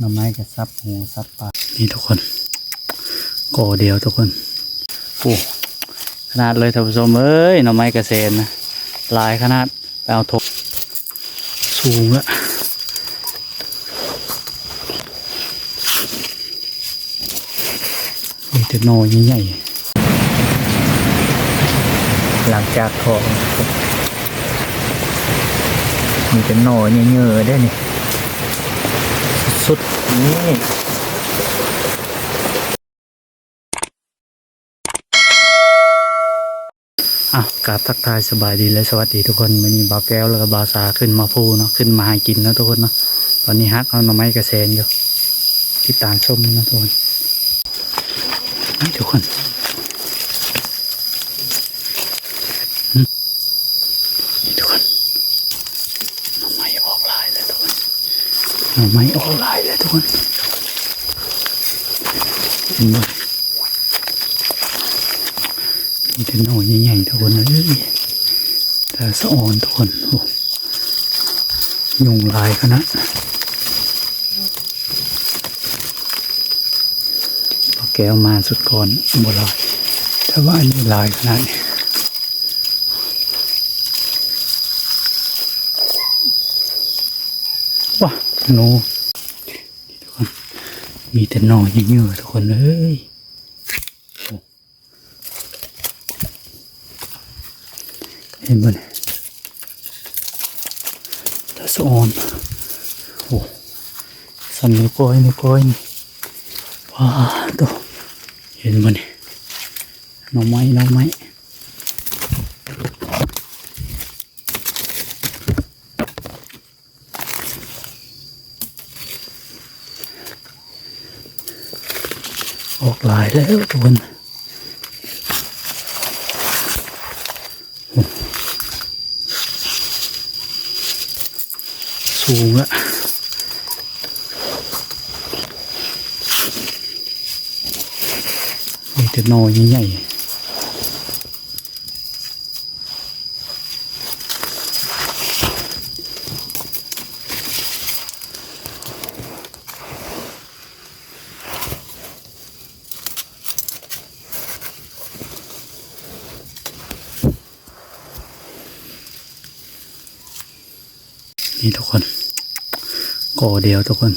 หน่อไม้กับซับหัวซับปลานี่ทุกคนก่อเดียวทุกคนโอ้ขนาดเลยท่านผู้ชมเอ้ยหน่อไม้กระเซนนะลายขนาดไปเอาทกสูงละมีแต่หนอใหญ่ๆหลังจากทองมีแต่หนอเยอะๆได้นี่ สุดนี่อ้าวกราบทักทายสบายดีและสวัสดีทุกคนวันนี้บาแก้วแล้วก็บาวสาขึ้นมาพูเนาะขึ้นมาให้กินเนาะทุกคนเนาะตอนนี้ฮักเอาหน่อไม้กระเซนอยู่ที่ตามชมนะทุกคนนี่ทุกคนหึนี่ทุกคนหน่อไม้ออกลายเลยทุกคน หน่อไม้ออกลายเลยทุกคนเห็นบ่มีแต่หน่อใหญ่ๆทุกคนเอ้ยแต่สะอ่อนทุกคนโอ้ยุงลายขนาดพอแก้วมาสุดก่อนบ่ลายแต่ว่าอันนี้ลายขนาดนี้ว้า หนูมีแต่หน่อเยอะๆทุกคนเอ้ยโอ้เห็นบ่เนี่ยตาสะออนโอ้สันนิ้วก้อยนิ้วก้อยนี่ว้าตัวเห็นบ่เนี่ยหน่อไม้หน่อไม้ออกหลายแล้วทุกคนสูงละมีแต่หนอใหญ่ๆ นี่ทุกคนก่อเดียวทุกคน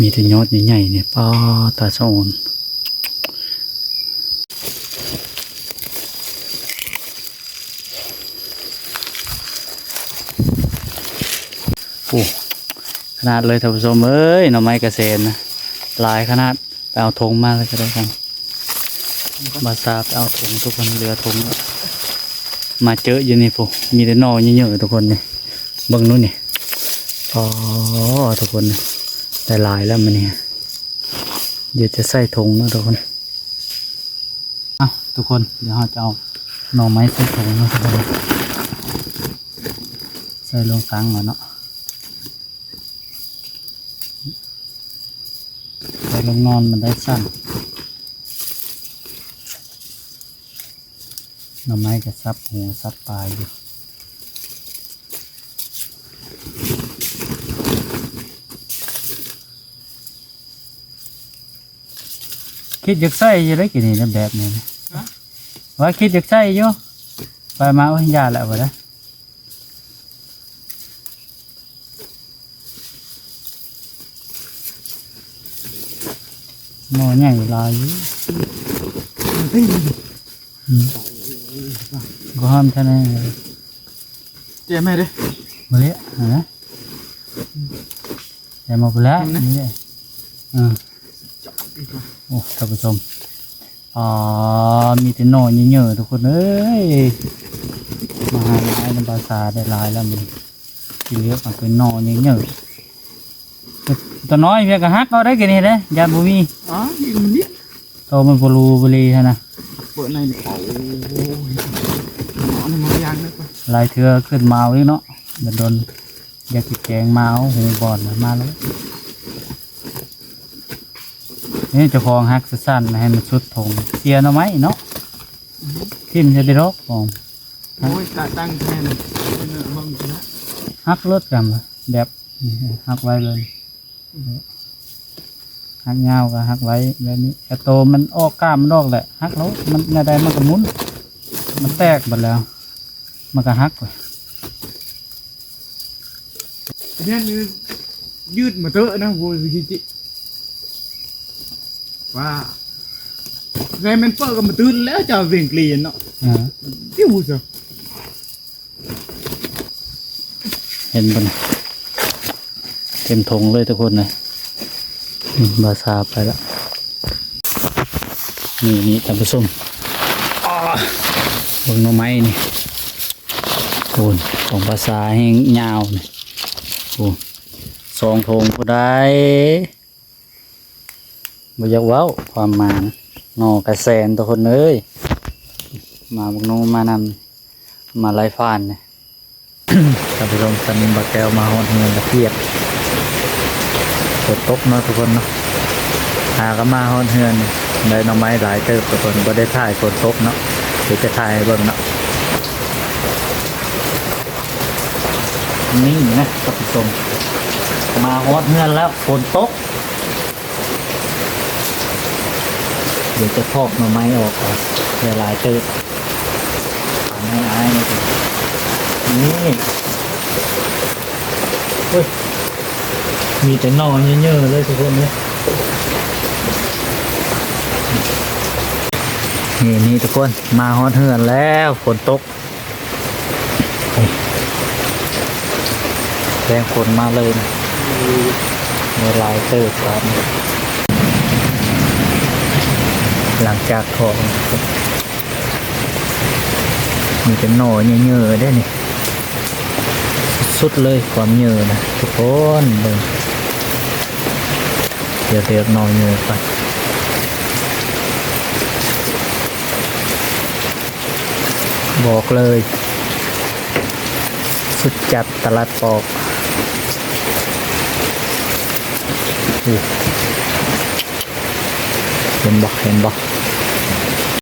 มีแต่ยอดใหญ่ๆเนี่ยป้าตาสะอนโอ้ขนาดเลยท่านผู้ชมเอ้ยหน่อไม้กระเซนนะหลายขนาดไปเอาธงมาเลยก็ได้กันมาซาไปเอาธงทุกคนเรือธงแล้ว มาเจออยู่นี่พวกมีแต่นอเยอะๆทุกคนนี่เบิ่งนู้นนี่อ๋อทุกคนนี่ลายแล้วมันเนี่ยเดี๋ยวจะใส่ถุงนะทุกคนอ้าทุกคนเดี๋ยวเราจะเอาหน่อไม้ใส่ถุงนะทุกคนใส่ลงกลางก่อนเนาะใส่ลงนอนมันได้สั้น หน่อไม้กับซับหัวซับปลายอยู่คิดอยากใส่อยังไงกี่นี่นะแบบนี้นะว่าคิดอยากใส่อยู่ไปมาเอาให้ยาแล้ววะนะหมอใหญ่หลายอยู่ อืมก็ห้ามท่านให้เจ๊แม่ดิมาเลยนะแต่มาไปแล้วนี่เลยอืมโอ้ท่านผู้ชมอ่ามีแต่หน่อเยอะๆทุกคนเอ้ยมาหาหลายในภาษาได้หลายแล้วมันกินเยอะมันเป็นหน่อเยอะๆตัวน้อยเพียงกะฮักเอาได้กี่นี่เด้ยาบุมีอ๋อนี่มันเนี่ยโตมันบลูบลีฮะนะ เปิดในนี่โอ้ยอ๋อนี่มันยางเลยปะลายเทือขึ้นมาเอาอีกเนาะเดี๋ยวโดนอยากกิแกงมาเอาหูบอดมามาแล้วนี่เจ้าของฮักสั้นๆให้มันชุดถงเสียหน่อไม้เนาะทิมจะได้รอกของโอ้ยตาตั้งแทนเนื้อมึงนะฮักรถกันแบบนี้ฮักไว้เลย ฮักยาวก็ฮักไว้แบบนี้แต่โตมันออกกล้ามมันออกแหละฮักแล้วมันในใดมันก็หมุนมันแตกหมดแล้ว มันก็ฮักเลยเนี่ยนี่ยืดมาเตอะนะโว้ยคิจิว่าแรมมันเปิดก็มาตื่นแล้วจะเวียงเกลียนเนาะอ่าที่หูเสียเห็นปะเนี่ยเต็มทงเลยทุกคนเลยอืม บาซาไปแล้วนี่นี่ท่านผู้ชมบิ่งหน่อไม้นี่โอนของภาษาแห้งยาวนี่โอ้สองทงผู้ใดบ่อยากว้าความมานนอกระแสนทุกคนเอ้ยมาบุกน้องมานำมาไล่ฟานเนี่ยท่านผู้ชมตอนนี้บาแก้วมาหอดเงินละเพียบ ฝนตกเนาะทุกคนเนาะหาก็มาหอดเงินได้หน่อไม้หลายเติบทุกคนก็ได้ถ่ายฝนตกเนาะเดี๋ยวจะถ่ายเบิ่งเนาะนี่นะท่านผู้ชมมาหอดเงินแล้วฝนตก เดี๋ยวจะพอกหน่อไม้ออกก่อนหลายเติบทำให้อายหนี่อยนี่เฮ้ย มีแต่หนอนเยอะๆเลยทุกคนเนี่ยนี่นี่ทุกคนมาฮอดเหือนแล้วฝนตกแรงฝนมาเลยนะเวลายเติบก่อนหลังจากถอนมีแต่หนอนเยอะๆได้นี่สุดเลยความเหนื่อนะทุกคนเบิ่ง เดี๋ยวเรียกนอนอยู่ไปบอกเลย สุดจัดตลาดปอกเห็นบอกเห็นบอก